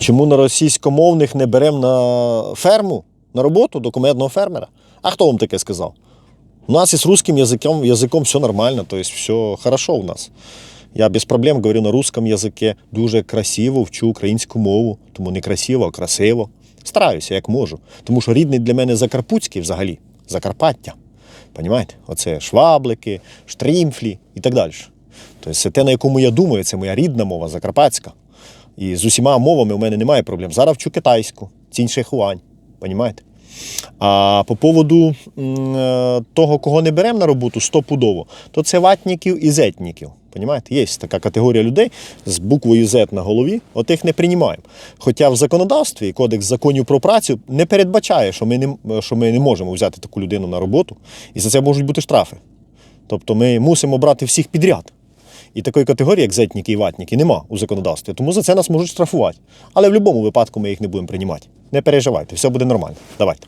Чому на російськомовних не беремо на ферму, на роботу до кумедного фермера? А хто вам таке сказав? У нас із русским язиком, язиком все нормально, то есть все хорошо у нас. Я без проблем говорю на русском язикі, дуже красиво вчу українську мову, тому не красиво, а красиво. Стараюся, як можу. Тому що рідний для мене Закарпутський взагалі, Закарпаття. Понімаєте? Оце шваблики, штрімфлі і так далі. Тобто це те, на якому я думаю, це моя рідна мова, закарпатська. І з усіма мовами у мене немає проблем. Зараз вчу китайську, цінь-шехуань. Понімаєте? А по поводу е, того, кого не беремо на роботу стопудово, то це ватників і зетників. Понімаєте? Є така категорія людей з буквою Z на голові, от їх не приймаємо. Хоча в законодавстві Кодекс законів про працю не передбачає, що ми не, що ми не можемо взяти таку людину на роботу, і за це можуть бути штрафи. Тобто ми мусимо брати всіх підряд. І такої категорії, як зетніки і ватніки, нема у законодавстві, тому за це нас можуть штрафувати. Але в будь-якому випадку ми їх не будемо приймати. Не переживайте, все буде нормально. Давайте.